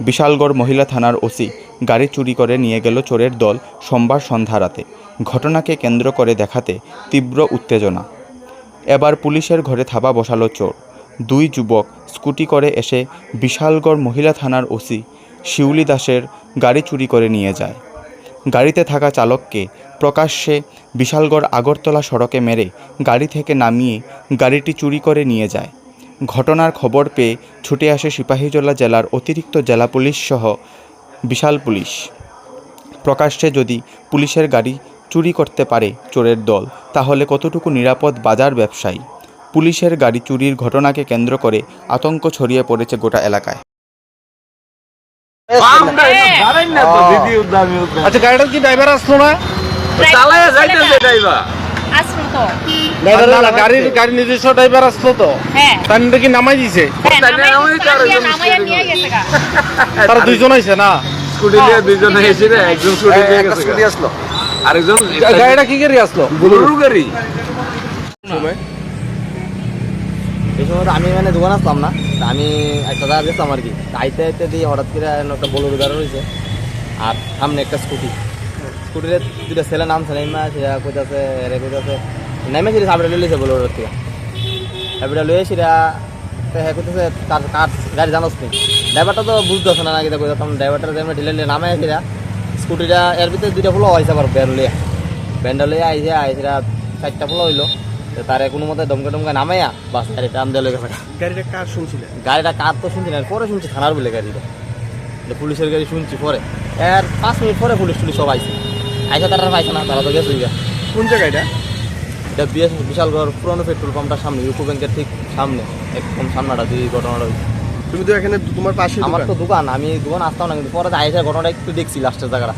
বিশালগড় মহিলা থানার ওসি গাড়ি চুরি করে নিয়ে গেল চোরের দল সোমবার সন্ধ্যা রাতে। ঘটনাকে কেন্দ্র করে দেখাতে তীব্র উত্তেজনা। এবার পুলিশের ঘরে থাবা বসালো চোর। দুই যুবক স্কুটি করে এসে বিশালগড় মহিলা থানার ওসি শিউলি দাসের গাড়ি চুরি করে নিয়ে যায়। গাড়িতে থাকা চালককে প্রকাশ্যে বিশালগড় আগরতলা সড়কে মেরে গাড়ি থেকে নামিয়ে গাড়িটি চুরি করে নিয়ে যায়। ঘটনার খবর পেয়ে ছুটে আসে সিপাহীজলা জেলার অতিরিক্ত জেলা পুলিশ সহ বিশাল পুলিশ। প্রকাশ্যে যদি পুলিশের গাড়ি চুরি করতে পারে চোরের দল তাহলে কতটুকু নিরাপদ বাজার ব্যবসায়ী? পুলিশের গাড়ি চুরির ঘটনাকে কেন্দ্র করে আতঙ্ক ছড়িয়ে পড়েছে গোটা এলাকায়। আচ্ছা গাড়িটার কি ড্রাইভার আসলো না? চালায়া যাইতেছে ড্রাইভার তো। গাড়ির গাড়ি নিজস্ব ড্রাইভার আসলো তো। হ্যাঁ। তার কি নামাই দিছে। তাই নামাই নামাই দিছে, তার নামিয়ে- একজন নামাইয়া স্কুটি নিয়ে গেছে গা। তারা দুইজন আইছে না? স্কুটি নিয়ে দুইজন এসে একজন স্কুটি নিয়ে গেছে আসলো। আরেকজন গাড়িটা কি গাড়ি আসলো? বুলুরু গাড়ি। এই সময় আমি মানে দোকান আসলাম না আমি একটা জায়গা গেছিলাম আর কি। আইতে আইতে দিয়ে হঠাৎ করে একটা বলুর গাড়ি রয়েছে আর সামনে একটা স্কুটি স্কুটিতে দুটা ছেলে নামছে নেমা সেটা কইতাছে এরে কইতাছে নেমে সেটা সাবড়ে লইছে বলুর থেকে সাবড়ে লইয়ে সেটা হ্যাঁ কইতাছে তার কার গাড়ি জানোস নি ড্রাইভারটা তো বুঝতেছে না নাকি কইতাম ড্রাইভারটা যেমন ঢিলে ঢিলে নামে সেটা স্কুটিটা এর ভিতরে দুইটা ফুলো হয়েছে আবার ব্যান্ড লইয়া ব্যান্ড লইয়া আইসে আইসেরা চারটা ফুলো হইল তারে কোনো মতে দমকে দমকে নামাইয়া বাস গাড়ি টান দিয়ে লেগে থাকা গাড়িটা কার শুনছিলেন গাড়িটা কার তো শুনছি না পরে শুনছি থানার বলে গাড়িটা। পুলিশের গাড়ি শুনছি পরে। এর পাঁচ মিনিট পরে পুলিশ টুলিশ সব আইসে আইসা তারা পাইছে না তারা তো গেছে কোন জায়গাটা এটা বিএস বিশালগড় পুরনো পেট্রোল পাম্পটার সামনে ইউকো ব্যাংকের ঠিক সামনে। একদম সামনাটা দিয়ে ঘটনাটা হয়েছে। তুমি তো এখানে তোমার পাশে আমার তো দোকান আমি দোকান আসতাম না কিন্তু পরে আইসা ঘটনাটা একটু দেখছি লাস্টের জায়গাটা।